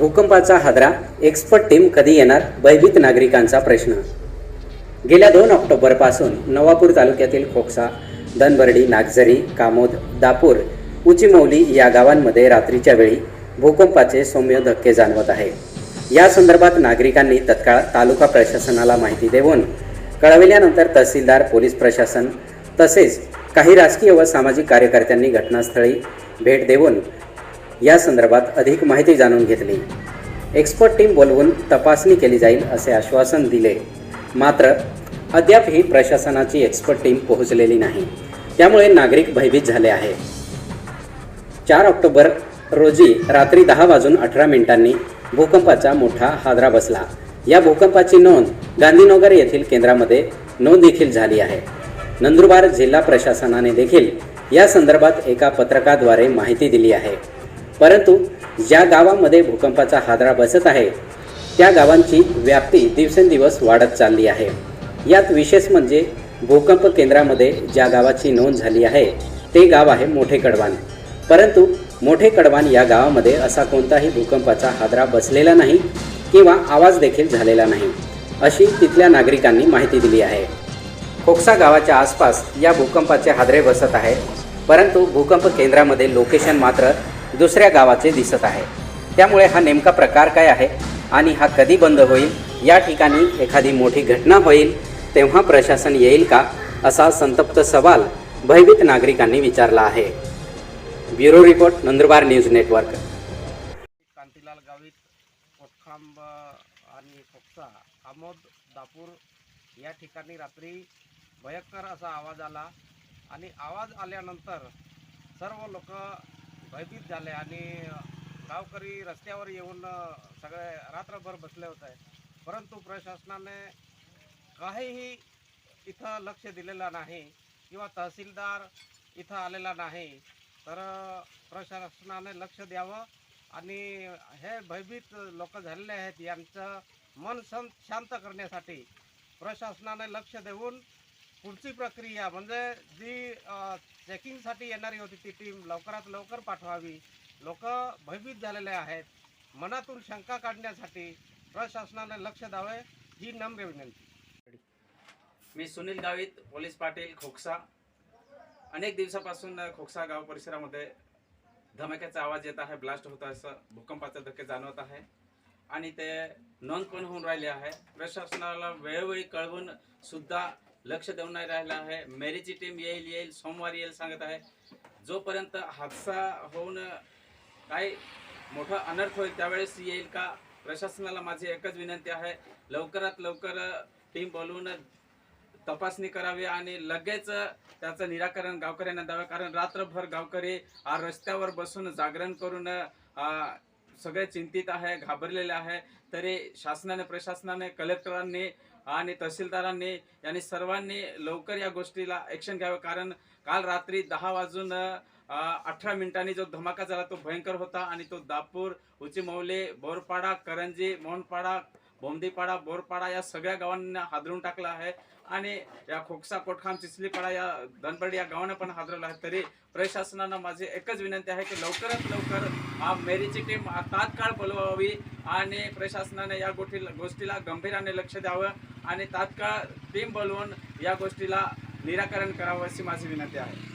भूकंपाचा हादरा expert team कधी येणार? भयभीत नागरिकांचा प्रश्न. गेल्या दोन ऑक्टोबरपासून नवापूर तालुक्यातील खोकसा दनबर्डी नागझरी कामोद दापूर उचिमौली या गावांमध्ये रात्रीच्या वेळी भूकंपाचे सौम्य धक्के जाणवत आहे. या संदर्भात नागरिकांनी तत्काळ तालुका प्रशासनाला माहिती देऊन कळविल्यानंतर तहसीलदार पोलीस प्रशासन तसेच काही राजकीय व सामाजिक कार्यकर्त्यांनी घटनास्थळी भेट देऊन या संदर्भात अधिक माहिती जाणून घेतली. एक्सपर्ट टीम बोलवून तपासणी केली जाईल असे आश्वासन दिले. मात्र अद्यापही प्रशासनाची एक्सपर्ट टीम पोहोचलेली नाही. त्यामुळे नागरिक भयभीत झाले आहे चार ऑक्टोबर रोजी रात्री दहा वाजून अठरा मिनिटांनी भूकंपाचा मोठा हादरा बसला. या भूकंपाची नोंद गांधीनगर येथील केंद्रामध्ये नोंद देखील झाली आहे. नंदुरबार जिल्हा प्रशासनाने देखील या संदर्भात एका पत्रकाद्वारे माहिती दिली आहे. परंतु ज्या गावामध्ये भूकंपाचा हादरा बसत आहे त्या गावांची व्याप्ती दिवसेंदिवस वाढत चालली आहे. यात विशेष म्हणजे भूकंप केंद्रामध्ये ज्या गावाची नोंद झाली आहे ते गाव आहे मोठे कडवान. परंतु मोठे कडवान या गावामध्ये असा कोणताही भूकंपाचा हादरा बसलेला नाही किंवा आवाज देखील झालेला नाही अशी तिथल्या नागरिकांनी माहिती दिली आहे. खोक्सा गावाच्या आसपास या भूकंपाचे हादरे बसत आहेत परंतु भूकंप केंद्रामध्ये लोकेशन मात्र दुसऱ्या गावाचे दिसत आहे. त्यामुळे हा नेमका प्रकार काय आहे आणि हा कधी बंद होईल या ठिकाणी एखादी मोठी घटना होईल तेव्हा प्रशासन येईल का असा संतप्त सवाल भयभीत नागरिकांनी विचारला आहे. Bureau report Nandurbar news network. Kantilal Gavit Kotkhamb आणि खोपसा आमोद दापूर या ठिकाणी रात्री भयंकर असा आवाज आला आणि आवाज आल्यानंतर सर्व लोक भयभीत झाले आणि गावकरी रस्त्यावर येऊन सगळे रात्रभर बसले होते. परंतु प्रशासनाने काहीही इथं लक्ष दिलेलं नाही किंवा तहसीलदार इथं आलेला नाही तर प्रशासनाने लक्ष द्यावं आणि हे भयभीत लोक झालेले आहेत यांचं मन सं शांत करण्यासाठी प्रशासनाने लक्ष देऊन पुढची प्रक्रिया म्हणजे जी चेकिंगसाठी येणारी होती ती टीम लवकरात लवकर पाठवावी. लोक भयभीत झालेले आहेत. मनातून शंका काढण्यासाठी प्रशासनाने लक्ष द्यावे ही नम्र विनंती. मी सुनील गावित पोलीस पाटील खोकसा. अनेक दिवसापासून खोकसा गाव परिसरामध्ये धमाक्याचा आवाज येत आहे ब्लास्ट होत आहे असं भूकंपाचा धक्के जाणवत आहे. आणि ते नोंद पण होऊन राहिले आहे. प्रशासनाला वेळोवेळी कळवून सुद्धा लक्ष देऊन नाही राहिलं आहे. मेरीची टीम येईल येईल सोमवारी येईल सांगत आहे. जोपर्यंत हादसा होऊन काय मोठा अनर्थ होईल त्यावेळेस येईल का? प्रशासनाला माझी एकच विनंती आहे. लवकरात लवकर टीम बोलवून तपासणी करावी आणि लगेच त्याचं निराकरण गावकऱ्यांना द्यावं. कारण रात्रभर गावकरी रस्त्यावर बसून जागरण करून सगळे चिंतित आहे घाबरलेले आहे. तरी शासनाने प्रशासनाने कलेक्टरांनी आणि तहसीलदारांनी यांनी सर्वांनी लवकर या गोष्टीला ॲक्शन घ्यावं. कारण काल रात्री दहा वाजून अठरा मिनिटांनी जो धमाका झाला तो भयंकर होता. आणि तो दापूर उचिमौले बोरपाडा करंजी मोहनपाडा बोमदीपाडा बोरपाडा या सगळ्या गावांना हादरून टाकला आहे. आणि या खोकसा कोटखाम चिचलीपाडा या धनबर्डी या गावांना पण हादरवलं आहे. तरी प्रशासनानं माझी एकच विनंती आहे की लवकरात लवकर हा मेरीची टीम तात्काळ बोलवावी आणि प्रशासनाने या गोष्टी गोष्टीला गंभीराने लक्ष द्यावं आणि तात्काळ टीम बोलवून या गोष्टीला निराकरण करावं अशी माझी विनंती आहे.